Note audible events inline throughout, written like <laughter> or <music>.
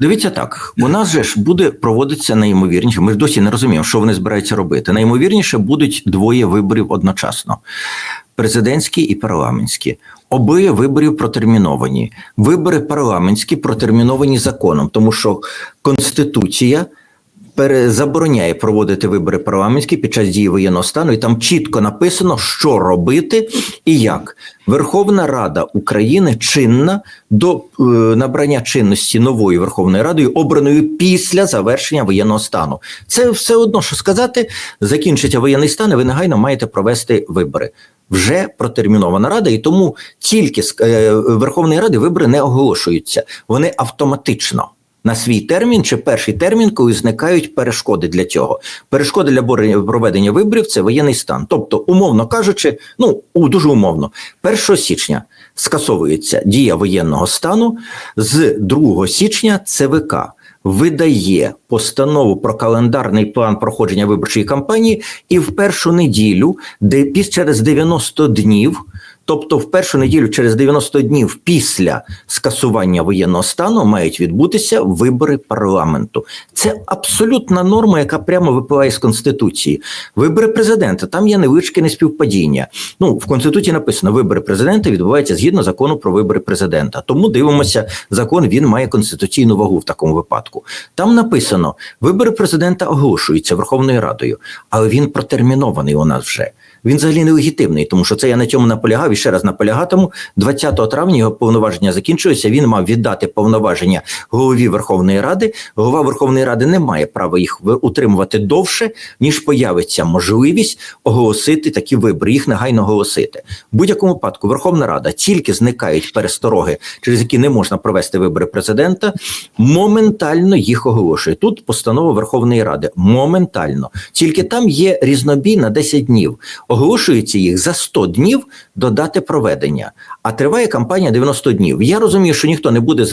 Дивіться так, у нас же ж буде проводитися найімовірніше. Ми ж досі не розуміємо, що вони збираються робити. Найімовірніше будуть двоє виборів одночасно: президентські і парламентські. Обоє виборів протерміновані. Вибори парламентські протерміновані законом, тому що Конституція забороняє проводити вибори парламентські під час дії воєнного стану, і там чітко написано, що робити і як. Верховна Рада України чинна до е, набрання чинності новою Верховною Радою, обраною після завершення воєнного стану. Це все одно, що сказати, закінчиться воєнний стан, і ви негайно маєте провести вибори. Вже протермінована рада, і тому тільки з е, Верховної Ради вибори не оголошуються. Вони автоматично на свій термін чи перший термін, коли зникають перешкоди для цього. Перешкоди для проведення виборів це воєнний стан. Тобто, умовно кажучи, ну дуже умовно, 1 січня скасовується дія воєнного стану, з 2 січня ЦВК видає постанову про календарний план проходження виборчої кампанії, і в першу неділю, де через 90 днів. Тобто, в першу неділю через 90 днів після скасування воєнного стану мають відбутися вибори парламенту. Це абсолютна норма, яка прямо випливає з конституції. Вибори президента там є невеличке неспівпадіння. Ну в конституції написано: вибори президента відбуваються згідно закону про вибори президента. Тому дивимося, закон він має конституційну вагу в такому випадку. Там написано: вибори президента оголошуються Верховною Радою, але він протермінований у нас вже. Він взагалі нелегітимний, тому що це я на цьому наполягав і ще раз наполягатиму. 20 травня його повноваження закінчується. Він мав віддати повноваження голові Верховної Ради. Голова Верховної Ради не має права їх утримувати довше, ніж появиться можливість оголосити такі вибори, їх негайно оголосити. В будь-якому випадку Верховна Рада тільки зникають перестороги, через які не можна провести вибори президента. Моментально їх оголошує. Тут постанова Верховної Ради. Моментально. Тільки там є різнобій на 10 днів. Оголошується їх за 100 днів до дати проведення. А триває кампанія 90 днів. Я розумію, що ніхто не буде з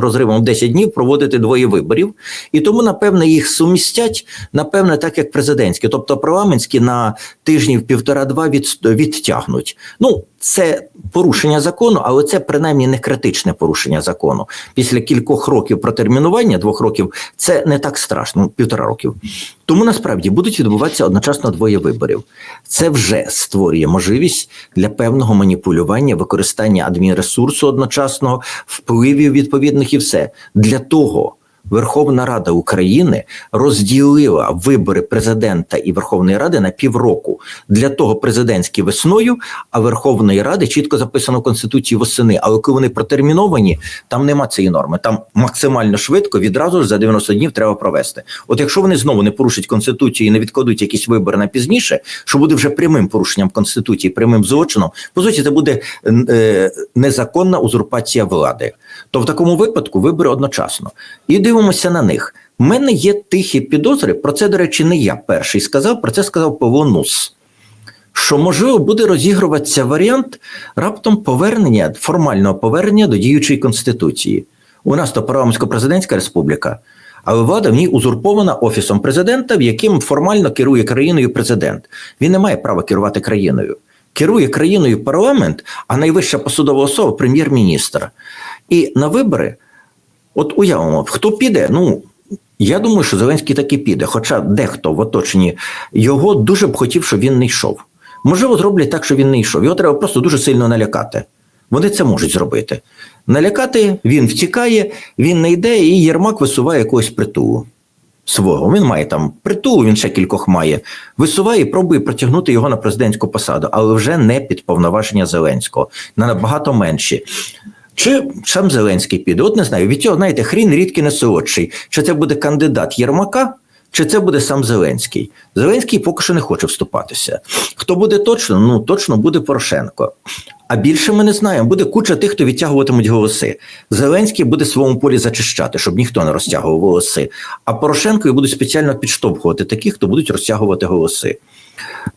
розривом в 10 днів проводити двоє виборів, і тому, напевне, їх сумістять, напевне, так як президентські, тобто парламентські на тижнів півтора-два від, відтягнуть. Ну, це порушення закону, але це принаймні не критичне порушення закону. Після кількох років протермінування, двох років, це не так страшно, ну, півтора років. Тому насправді будуть відбуватися одночасно двоє виборів. Це вже створює можливість для певного маніпулювання, використання адмінресурсу одночасного, впливів відповідних і все для того. Верховна Рада України розділила вибори президента і Верховної Ради на півроку. Для того президентські весною, а Верховної Ради чітко записано в Конституції восени. Але коли вони протерміновані, там нема цієї норми. Там максимально швидко відразу ж за 90 днів треба провести. От якщо вони знову не порушать конституцію і не відкладуть якісь вибори на пізніше, що буде вже прямим порушенням конституції, прямим злочином, по суті, це буде е, незаконна узурпація влади. То в такому випадку вибори одночасно. І дивимося на них. У мене є тихі підозри. Про це, до речі, не я перший сказав. Про це сказав Павло Нус. Що можливо буде розігруватися варіант раптом повернення, формального повернення до діючої конституції. У нас то парламентсько-президентська республіка, але влада в ній узурпована офісом президента, в яким формально керує країною президент. Він не має права керувати країною. Керує країною парламент, а найвища посудова особа прем'єр-міністр. І на вибори, от уявимо, хто піде, ну. Я думаю, що Зеленський таки піде, хоча дехто в оточенні його дуже б хотів, щоб він не йшов. Можливо, зроблять так, що він не йшов. Його треба просто дуже сильно налякати. Вони це можуть зробити. Налякати, він втікає, він не йде, і Єрмак висуває якогось притулу свого. Він має там притулу, він ще кількох має. Висуває і пробує протягнути його на президентську посаду, але вже не під повноваження Зеленського, на набагато менші. Чи сам Зеленський піде? От не знаю. Від цього, знаєте, хрін рідки не солодший. Чи це буде кандидат Єрмака, чи це буде сам Зеленський? Зеленський поки що не хоче вступатися. Хто буде точно? Ну точно буде Порошенко. А більше ми не знаємо. Буде куча тих, хто відтягуватимуть голоси. Зеленський буде своєму полі зачищати, щоб ніхто не розтягував голоси. А Порошенко будуть спеціально підштовхувати таких, хто будуть розтягувати голоси.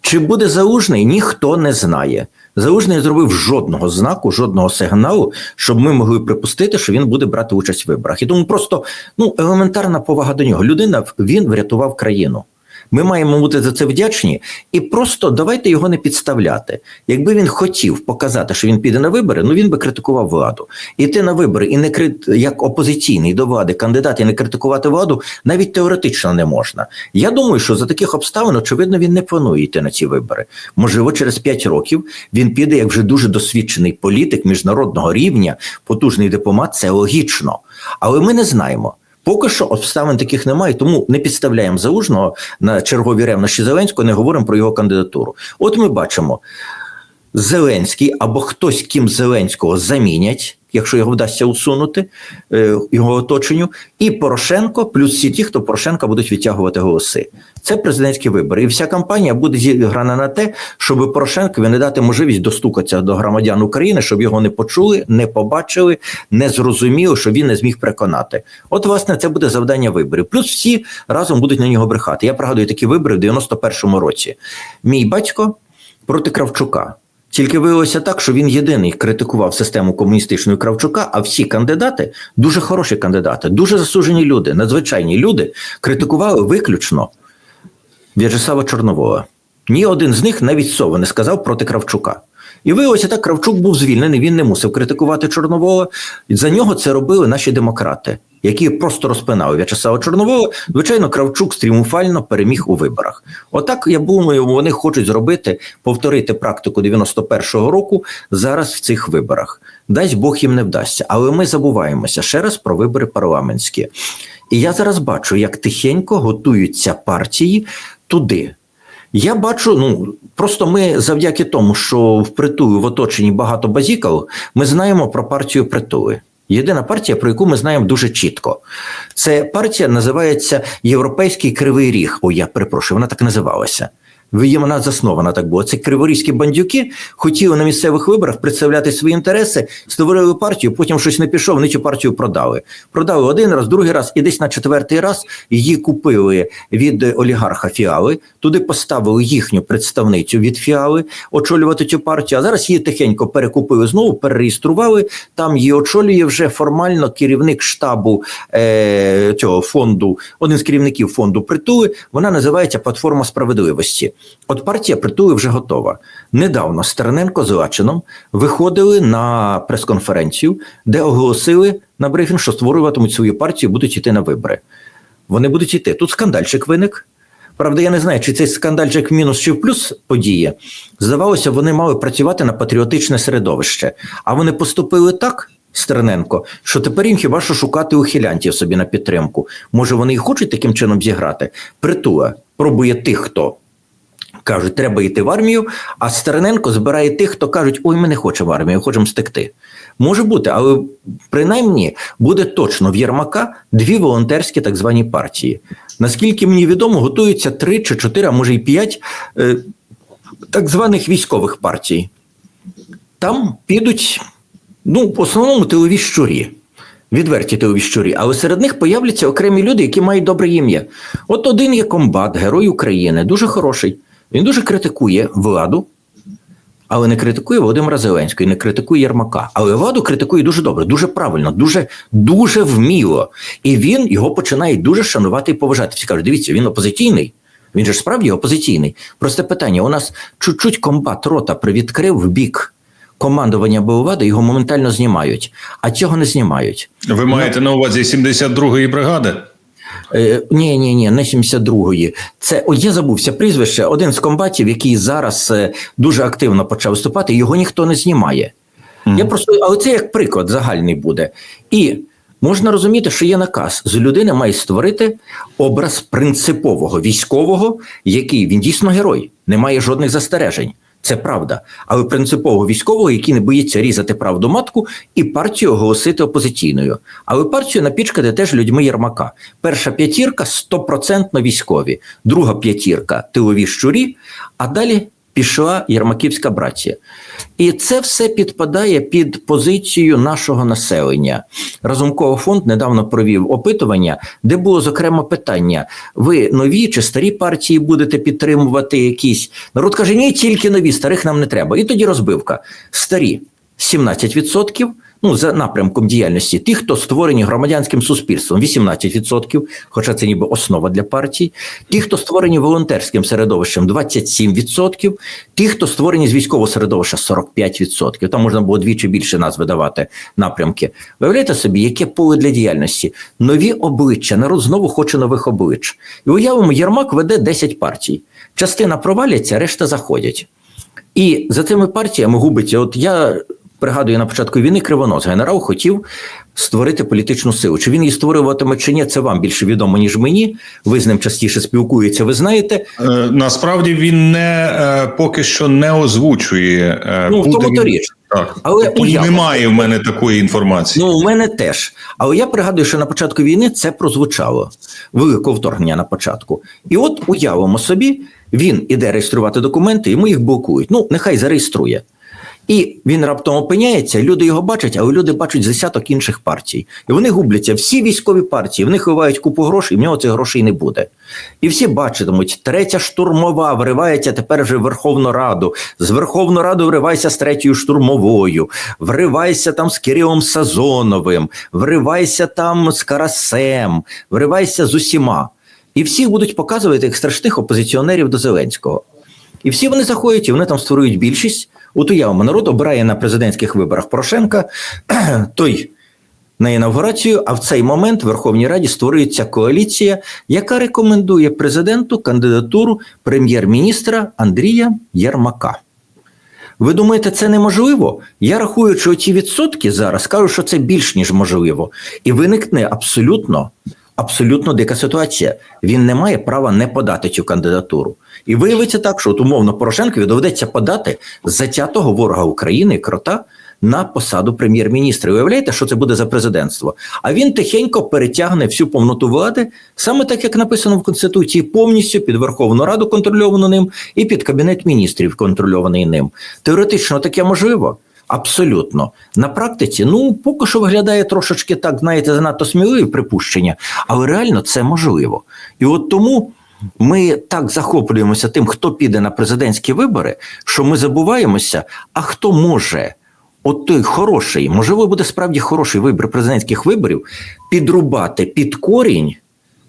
Чи буде залужний, ніхто не знає. Залужний не зробив жодного знаку, жодного сигналу, щоб ми могли припустити, що він буде брати участь в виборах. І тому просто ну елементарна повага до нього. Людина він врятував країну. Ми маємо бути за це вдячні і просто давайте його не підставляти. Якби він хотів показати, що він піде на вибори, ну він би критикував владу. Іти на вибори і не крит як опозиційний до влади кандидат і не критикувати владу навіть теоретично не можна. Я думаю, що за таких обставин, очевидно, він не планує йти на ці вибори. Можливо, через 5 років він піде як вже дуже досвідчений політик міжнародного рівня, потужний дипломат. Це логічно, але ми не знаємо. Поки що обставин таких немає, тому не підставляємо залужного на чергові ревнощі Зеленського, не говоримо про його кандидатуру. От ми бачимо, Зеленський або хтось, ким Зеленського замінять, якщо його вдасться усунути е, його оточенню, і Порошенко, плюс всі ті, хто Порошенка будуть відтягувати голоси. Це президентські вибори. І вся кампанія буде зіграна на те, щоб Порошенкові не дати можливість достукатися до громадян України, щоб його не почули, не побачили, не зрозуміли, що він не зміг переконати. От, власне, це буде завдання виборів. Плюс всі разом будуть на нього брехати. Я пригадую такі вибори в 91-му році. Мій батько проти Кравчука. Тільки виявилося так, що він єдиний критикував систему комуністичної Кравчука, а всі кандидати, дуже хороші кандидати, дуже засужені люди, надзвичайні люди, критикували виключно В'ячеслава Чорновола. Ні один з них навіть слова не сказав проти Кравчука. І виявилося так, Кравчук був звільнений, він не мусив критикувати Чорновола. За нього це робили наші демократи, які просто розпинали В'ячеслава Чорновола. Звичайно, Кравчук тріумфально переміг у виборах. Отак, я думаю, вони хочуть зробити, повторити практику 91-го року зараз в цих виборах. Дасть Бог їм не вдасться. Але ми забуваємося ще раз про вибори парламентські. І я зараз бачу, як тихенько готуються партії туди. Я бачу, ну просто ми завдяки тому, що в притулі в оточенні багато базікал, ми знаємо про партію притули. Єдина партія, про яку ми знаємо дуже чітко. Це партія називається Європейський Кривий Ріг. О, я перепрошую, вона так називалася. Вона заснована так було. Це криворізькі бандюки хотіли на місцевих виборах представляти свої інтереси, створили партію, потім щось не пішов, вони цю партію продали. Продали один раз, другий раз, і десь на четвертий раз її купили від олігарха Фіали. Туди поставили їхню представницю від Фіали очолювати цю партію. А зараз її тихенько перекупили знову, перереєстрували. Там її очолює вже формально керівник штабу е, цього фонду, один з керівників фонду притули. Вона називається Платформа справедливості. От партія притули вже готова. Недавно Стерненко з Лачином виходили на прес-конференцію, де оголосили на брифінг, що створюватимуть свою партію, будуть йти на вибори. Вони будуть йти. Тут скандальчик виник. Правда, я не знаю, чи цей скандальчик в мінус чи в плюс подіє. Здавалося, вони мали працювати на патріотичне середовище. А вони поступили так, Стерненко, що тепер їм хіба що шукати ухилянтів собі на підтримку. Може, вони і хочуть таким чином зіграти? Притула пробує тих, хто кажуть, треба йти в армію, а Стерненко збирає тих, хто кажуть, ой, ми не хочемо в армію, хочемо стекти. Може бути, але принаймні буде точно в Єрмака дві волонтерські так звані партії. Наскільки мені відомо, готуються три чи чотири, а може й п'ять е, так званих військових партій. Там підуть, ну, в основному тилові щурі. Відверті тилові щурі, але серед них появляться окремі люди, які мають добре ім'я. От один є комбат, герой України, дуже хороший. Він дуже критикує владу, але не критикує Володимира Зеленського, не критикує Єрмака. Але владу критикує дуже добре, дуже правильно, дуже дуже вміло. І він його починає дуже шанувати і поважати. Всі кажуть, дивіться, він опозиційний. Він же справді опозиційний. Просте питання: у нас чуть-чуть комбат рота привідкрив в бік командування БУВАДи, його моментально знімають, а цього не знімають. Ви маєте на увазі 72-ї бригади? Е, ні, ні, ні, не 72-ї. Це о, я забувся прізвище. Один з комбатів, який зараз е, дуже активно почав виступати, його ніхто не знімає. Mm. Я просто, але це як приклад загальний буде. І можна розуміти, що є наказ з людини має створити образ принципового військового, який він дійсно герой, не має жодних застережень. Це правда, але принципово військового, який не боїться різати правду матку, і партію оголосити опозиційною. Але партію напічкати теж людьми Єрмака. Перша п'ятірка стопроцентно військові, друга п'ятірка тилові щурі, а далі пішла Єрмаківська братія. І це все підпадає під позицію нашого населення. Разумковий фонд недавно провів опитування, де було зокрема питання: ви нові чи старі партії будете підтримувати якісь? Народ каже, ні, тільки нові, старих нам не треба. І тоді розбивка. Старі 17%, Ну, за напрямком діяльності, ті, хто створені громадянським суспільством, 18%, хоча це ніби основа для партій, ті, хто створені волонтерським середовищем, 27%, ті, хто створені з військового середовища, 45%. Там можна було двічі більше назви давати напрямки. Виявляєте собі, яке поле для діяльності? Нові обличчя, народ знову хоче нових облич. І уявимо, Єрмак веде 10 партій. Частина проваляться, решта заходять. І за цими партіями губиться. От я пригадую на початку війни Кривонос генерал хотів створити політичну силу. Чи він її створюватиме чи ні, це вам більше відомо, ніж мені. Ви з ним частіше спілкуєтеся, ви знаєте. Е, Насправді він не е, поки що не озвучує. е, Ну, в тому то річ. Так. Але Тобто уява. немає в мене такої інформації. Ну, у мене теж. Але я пригадую, що на початку війни це прозвучало великого вторгнення на початку. І от уявимо собі, він іде реєструвати документи, йому їх блокують. Ну, нехай зареєструє. І він раптом опиняється, люди його бачать, але люди бачать десяток інших партій. І вони губляться. Всі військові партії, в них вивають купу грошей, і в нього цих грошей не буде. І всі бачитимуть, третя штурмова вривається тепер вже в Верховну Раду. З Верховну Раду вривайся з третьою штурмовою, вривайся там з Кирилом Сазоновим, вривайся там з Карасем, вривайся з усіма. І всіх будуть показувати як страшних опозиціонерів до Зеленського. І всі вони заходять, і вони там створюють більшість. От уявимо, народ обирає на президентських виборах Порошенка, <clears throat> той на інавгурацію, а в цей момент в Верховній Раді створюється коаліція, яка рекомендує президенту кандидатуру прем'єр-міністра Андрія Єрмака. Ви думаєте, це неможливо? Я рахую, що ці відсотки зараз кажу, що це більш ніж можливо, і виникне абсолютно, абсолютно дика ситуація. Він не має права не подати цю кандидатуру. І виявиться так, що от умовно Порошенкові доведеться подати затятого ворога України крота на посаду прем'єр-міністра. Уявляєте, що це буде за президентство? А він тихенько перетягне всю повноту влади, саме так як написано в конституції, повністю під Верховну Раду контрольовану ним і під кабінет міністрів, контрольований ним. Теоретично таке можливо. Абсолютно на практиці, ну поки що виглядає трошечки так, знаєте, занадто сміливі припущення, але реально це можливо. І от тому ми так захоплюємося тим, хто піде на президентські вибори, що ми забуваємося, а хто може. От той хороший, можливо, буде справді хороший вибір президентських виборів, підрубати під корінь,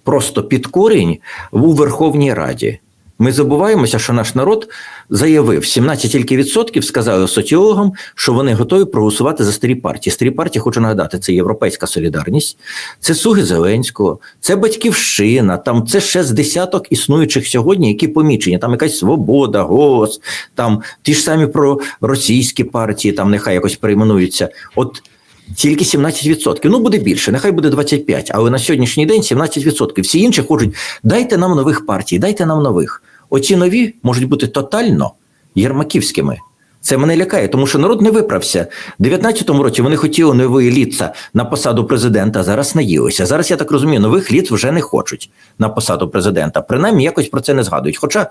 просто під корінь у Верховній Раді. Ми забуваємося, що наш народ заявив 17 тільки відсотків, сказали соціологам, що вони готові проголосувати за старі партії. Старі партії, хочу нагадати, це Європейська солідарність, це Суги Зеленського, це Батьківщина, там це ще з десяток існуючих сьогодні, які помічені. Там якась свобода, голос, там ті ж самі проросійські партії, там нехай якось перейменуються. От тільки 17%. Ну, буде більше, нехай буде 25%, але на сьогоднішній день 17%. Всі інші хочуть, дайте нам нових партій, дайте нам нових. Оці нові можуть бути тотально єрмаківськими. Це мене лякає, тому що народ не виправся. У 19-му році вони хотіли нової ліца на посаду президента, зараз наїлися. Зараз, я так розумію, нових ліц вже не хочуть на посаду президента. Принаймні якось про це не згадують. Хоча,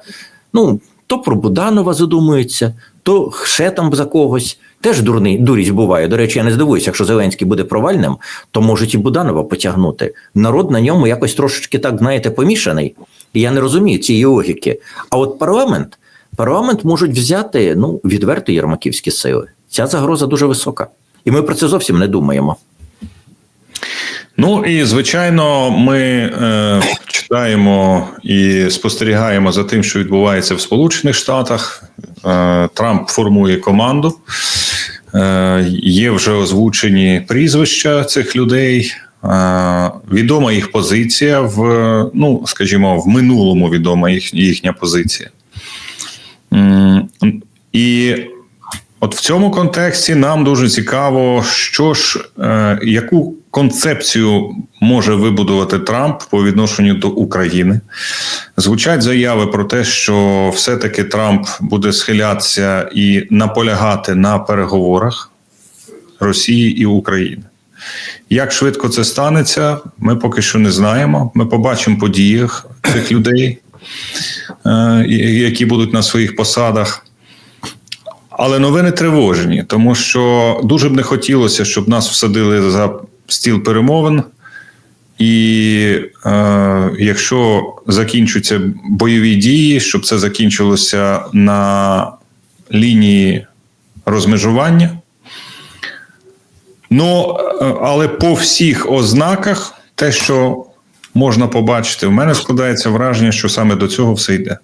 ну, то про Буданова задумується, то ще там за когось. Теж дурний дурість буває. До речі, я не здивуюся, якщо Зеленський буде провальним, то можуть і Буданова потягнути. Народ на ньому якось трошечки так, знаєте, помішаний. І я не розумію цієї логіки. А от парламент, парламент можуть взяти ну, відверто єрмаківські сили. Ця загроза дуже висока. І ми про це зовсім не думаємо. Ну і звичайно, ми е, читаємо і спостерігаємо за тим, що відбувається в Сполучених Штатах. Е, Трамп формує команду. Е, є вже озвучені прізвища цих людей. Е, відома їх позиція в ну, скажімо, в минулому відома їх, їхня позиція. І От в цьому контексті нам дуже цікаво, що ж, е, яку концепцію може вибудувати Трамп по відношенню до України. Звучать заяви про те, що все-таки Трамп буде схилятися і наполягати на переговорах Росії і України. Як швидко це станеться, ми поки що не знаємо. Ми побачимо по цих людей, е, які будуть на своїх посадах. Але новини тривожні, тому що дуже б не хотілося, щоб нас всадили за стіл перемовин. І е, якщо закінчуються бойові дії, щоб це закінчилося на лінії розмежування. Ну, е, але по всіх ознаках, те, що можна побачити, в мене складається враження, що саме до цього все йде.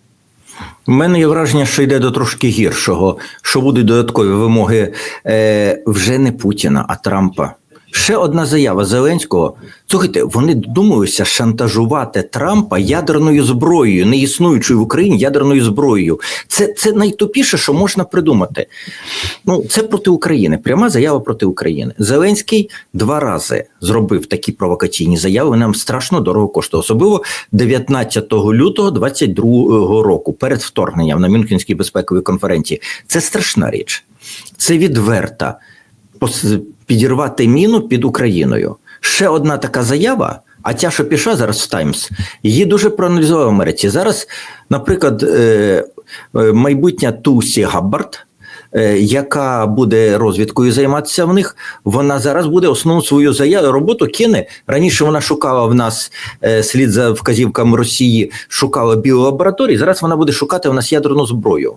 У мене є враження, що йде до трошки гіршого, що будуть додаткові вимоги е, вже не Путіна, а Трампа. Ще одна заява Зеленського. Слухайте, вони думаються шантажувати Трампа ядерною зброєю, не існуючою в Україні ядерною зброєю. Це, це найтупіше, що можна придумати. Ну, це проти України. Пряма заява проти України. Зеленський два рази зробив такі провокаційні заяви. Нам страшно дорого коштує, особливо 19 лютого 22 року, перед вторгненням на Мюнхенській безпековій конференції. Це страшна річ. Це відверта підірвати міну під Україною. Ще одна така заява. А ця, що пішла зараз в Таймс, її дуже проаналізували в Америці. Зараз, наприклад, е, е, майбутня Тусі Габбард, е, яка буде розвідкою займатися в них, вона зараз буде основну свою заяву роботу кине. Раніше вона шукала в нас слід за вказівками Росії, шукала біолабораторії. Зараз вона буде шукати в нас ядерну зброю.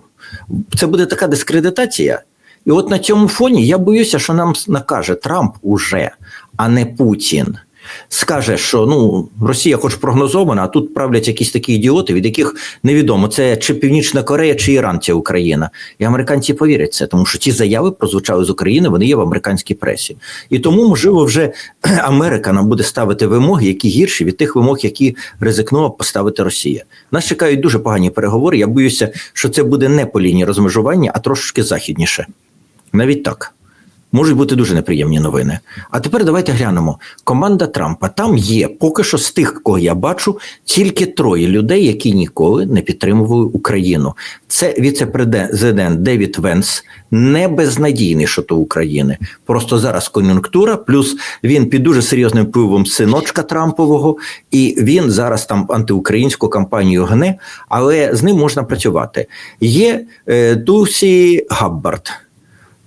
Це буде така дискредитація. І от на цьому фоні я боюся, що нам накаже Трамп уже, а не Путін. Скаже, що ну Росія, хоч прогнозована, а тут правлять якісь такі ідіоти, від яких невідомо це чи Північна Корея, чи Іран, ця Україна. І американці повірять це, тому що ті заяви прозвучали з України, вони є в американській пресі. І тому, можливо, вже <clears throat> Америка нам буде ставити вимоги, які гірші від тих вимог, які ризикнула поставити Росія. Нас чекають дуже погані переговори. Я боюся, що це буде не по лінії розмежування, а трошки західніше. Навіть так. Можуть бути дуже неприємні новини. А тепер давайте глянемо. Команда Трампа там є поки що з тих, кого я бачу, тільки троє людей, які ніколи не підтримували Україну. Це віце-президент Девід Венс, не безнадійний щодо України. Просто зараз кон'юнктура, плюс він під дуже серйозним впливом синочка Трампового, і він зараз там антиукраїнську кампанію гне, але з ним можна працювати. Є е, Тусі Габбард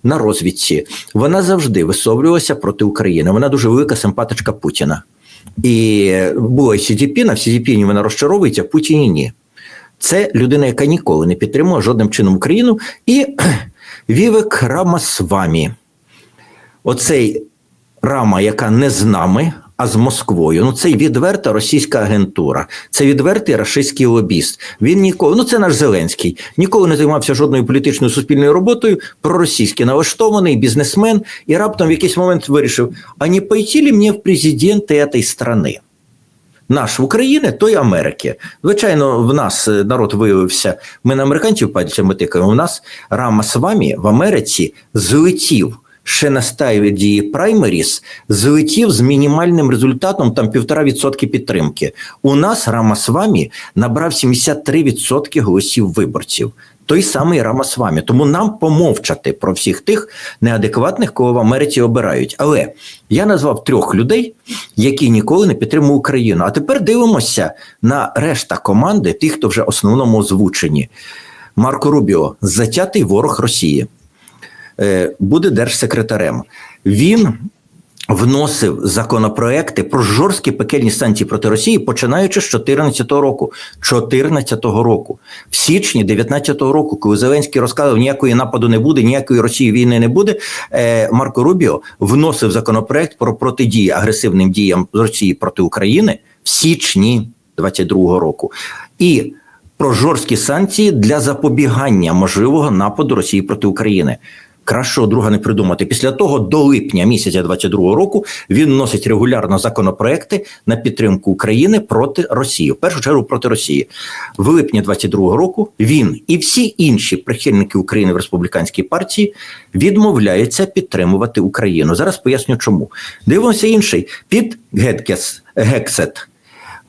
на розвідці. Вона завжди висловлювалася проти України. Вона дуже велика симпатичка Путіна. І була CDP, на Сідіпіні вона розчаровується, в Путіні ні. Це людина, яка ніколи не підтримує жодним чином Україну. І <clears throat> Вівек Рамасвамі. Оцей рама, яка не з нами, а з Москвою. Ну це відверта російська агентура, це відвертий рашистський лобіст. Він ніколи, ну це наш Зеленський, ніколи не займався жодною політичною суспільною роботою. Проросійський налаштований бізнесмен, і раптом в якийсь момент вирішив: а не пойти ли мені в президенти цієї країни? Наш в Україні, то й Америки. Звичайно, в нас е, народ виявився. Ми на американців пальцями тикаємо. У нас Рама з вами в Америці злетів ще на стадії праймеріс, злетів з мінімальним результатом там півтора відсотки підтримки. У нас Рама з вами набрав 73% голосів виборців. Той самий Рамасвамі. Тому нам помовчати про всіх тих неадекватних, кого в Америці обирають. Але я назвав трьох людей, які ніколи не підтримують Україну. А тепер дивимося на решта команди, тих, хто вже основному озвучені. Марко Рубіо, затятий ворог Росії, буде держсекретарем. Він вносив законопроекти про жорсткі пекельні санкції проти Росії, починаючи з 2014 року. 2014 року, в січні 2019 року, коли Зеленський розказав, ніякої нападу не буде, ніякої Росії війни не буде. е, Марко Рубіо вносив законопроект про протидію агресивним діям Росії проти України в січні 22 року. І про жорсткі санкції для запобігання можливого нападу Росії проти України. Кращого друга не придумати. Після того до липня місяця 22 року він носить регулярно законопроекти на підтримку України проти Росії, в першу чергу проти Росії. В липні 22 року він і всі інші прихильники України в республіканській партії відмовляються підтримувати Україну. Зараз поясню, чому дивимося інший під Геткес Гексет.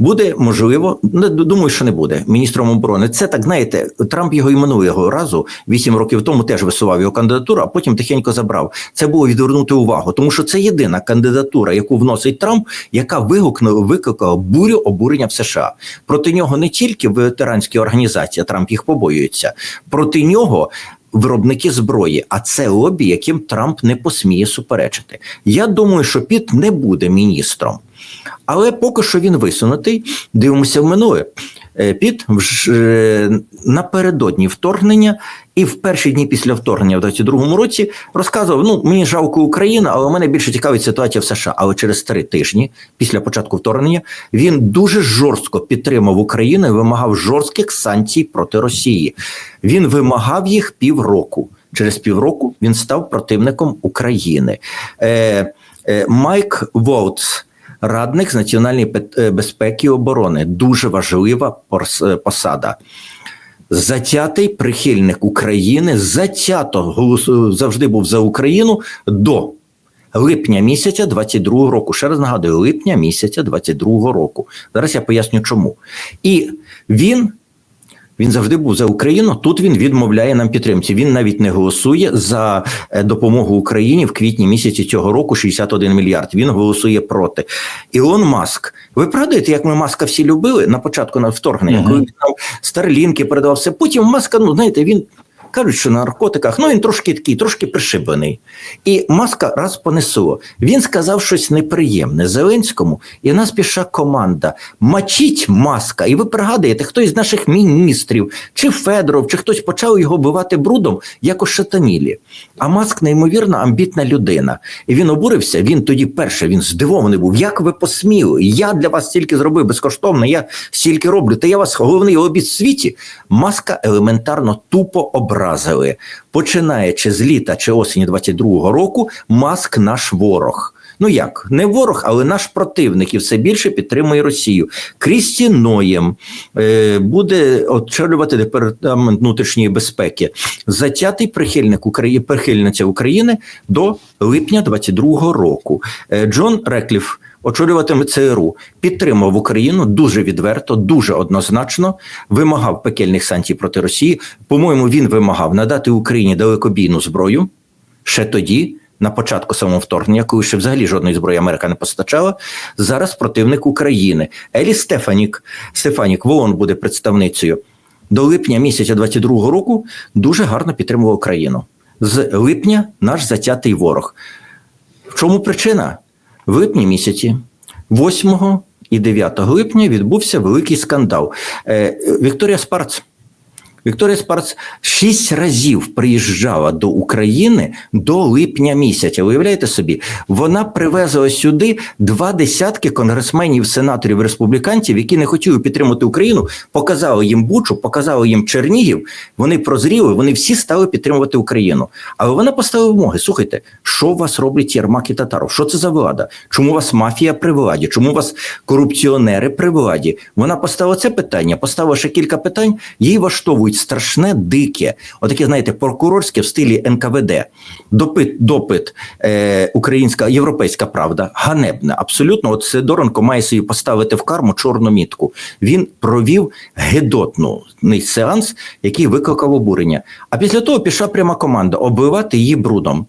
Буде можливо, не думаю, що не буде міністром оборони. Це так знаєте, Трамп його і минулого разу, вісім років тому, теж висував його кандидатуру, а потім тихенько забрав. Це було відвернути увагу, тому що це єдина кандидатура, яку вносить Трамп, яка вигукнула викликала бурю обурення в США. Проти нього не тільки ветеранські організації, Трамп їх побоюється. Проти нього. Виробники зброї, а це лобі, яким Трамп не посміє суперечити. Я думаю, що Піт не буде міністром. Але поки що він висунутий, дивимося в минуле. е, Піт е, напередодні вторгнення і в перші дні після вторгнення в 22-му році розказував: ну мені жалко Україна, але мене більше цікавить ситуація в США. Але через три тижні після початку вторгнення він дуже жорстко підтримав Україну і вимагав жорстких санкцій проти Росії. Він вимагав їх півроку. Через півроку він став противником України. Е, е, Майк Волтс, радник з національної е, безпеки і оборони, дуже важлива е, посада. Затятий прихильник України, затято завжди був за Україну до липня місяця 22 року. Ще раз нагадую, липня місяця 22 року. Зараз я поясню, чому. І він. Він завжди був за Україну. Тут він відмовляє нам підтримці. Він навіть не голосує за е, допомогу Україні в квітні місяці цього року 61 мільярд. Він голосує проти. Ілон Маск. Ви пригадуєте, як ми Маска всі любили на початку на вторгнення, коли він нам Старлінки передавав все. Потім Маска, ну знаєте, він кажуть, що на наркотиках, ну він трошки такий, трошки пришиблений. І Маска раз понесло. Він сказав щось неприємне Зеленському, і нас пішла команда. Мачіть маска. І ви пригадуєте, хтось з наших міністрів, чи Федоров, чи хтось почав його бивати брудом, як у шатанілі. А маск неймовірно амбітна людина. І він обурився. Він тоді перше, він здивований був. Як ви посміли? Я для вас стільки зробив безкоштовно, я стільки роблю. Та я вас головний обід в світі. Маска елементарно тупо образили. Починаючи з літа чи осені 22-го року, маск наш ворог. Ну як, не ворог, але наш противник і все більше підтримує Росію. Крісті Ноєм е, буде очолювати департамент внутрішньої безпеки. Затятий прихильник України, прихильниця України до липня 22-го року. Е, Джон Рекліф очолюватиме ЦРУ, підтримав Україну дуже відверто, дуже однозначно, вимагав пекельних санкцій проти Росії. По-моєму, він вимагав надати Україні далекобійну зброю ще тоді. На початку самого вторгнення, коли ще взагалі жодної зброї Америка не постачала, зараз противник України. Елі Стефанік, Стефанік в ООН буде представницею. До липня місяця 22-го року дуже гарно підтримував Україну. З липня наш затятий ворог. В чому причина? В липні місяці, 8 і 9 липня, відбувся великий скандал. Е, Вікторія Спарц. Вікторія Спарц шість разів приїжджала до України до липня місяця. Уявляєте собі, вона привезла сюди два десятки конгресменів, сенаторів, республіканців, які не хотіли підтримати Україну, показали їм Бучу, показали їм Чернігів. Вони прозріли, вони всі стали підтримувати Україну. Але вона поставила вимоги. Слухайте, що вас роблять Єрмак і Татаров? Що це за влада? Чому вас мафія при владі? Чому вас корупціонери при владі? Вона поставила це питання, поставила ще кілька питань. Їй влаштовують страшне, дике, отаке, знаєте, прокурорське в стилі НКВД. Допит, допит е, українська, європейська правда, ганебна. Абсолютно, от Сидоренко має собі поставити в карму чорну мітку. Він провів гедотний сеанс, який викликав обурення. А після того пішла пряма команда оббивати її брудом.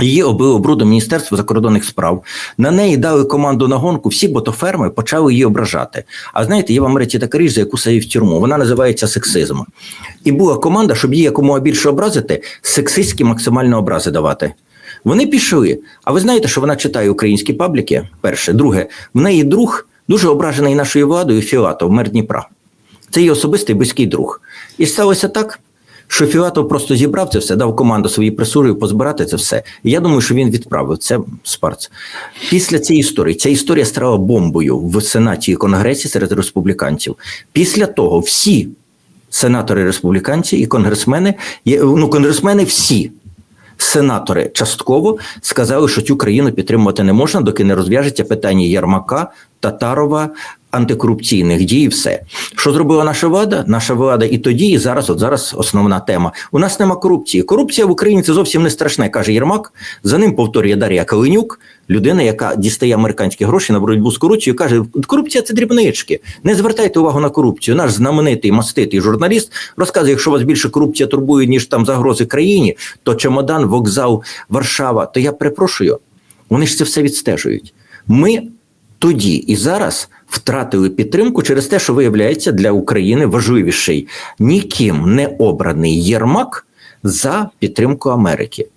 Її обило брудом Міністерство закордонних справ. На неї дали команду на гонку. Всі ботоферми почали її ображати. А знаєте, є в Америці така річ, за яку садять в тюрму. Вона називається сексизм. І була команда, щоб її якомога більше образити, сексистські максимально образи давати. Вони пішли. А ви знаєте, що вона читає українські пабліки? Перше, друге, в неї друг дуже ображений нашою владою Філатов, мер Дніпра. Це її особистий близький друг. І сталося так, що Філатов просто зібрав це все, дав команду своїй пресурі позбирати це все. І я думаю, що він відправив це спарц. Після цієї історії ця історія стала бомбою в Сенаті і Конгресі серед республіканців. Після того всі сенатори республіканці і конгресмени, ну конгресмени всі. Сенатори частково сказали, що цю країну підтримувати не можна, доки не розв'яжеться питання Єрмака, Татарова, антикорупційних дій. Все, що зробила наша влада? Наша влада і тоді, і зараз. От зараз основна тема. У нас нема корупції. Корупція в Україні це зовсім не страшне, каже Єрмак. За ним повторює Дар'я Калинюк, людина, яка дістає американські гроші на боротьбу з корупцією. каже: корупція це дрібнички. Не звертайте увагу на корупцію. Наш знаменитий маститий журналіст розказує, якщо вас більше корупція турбує, ніж там загрози країні, то чемодан, вокзал, Варшава. То я перепрошую, вони ж це все відстежують. Ми тоді і зараз втратили підтримку через те, що виявляється для України важливіший ніким не обраний Єрмак за підтримку Америки.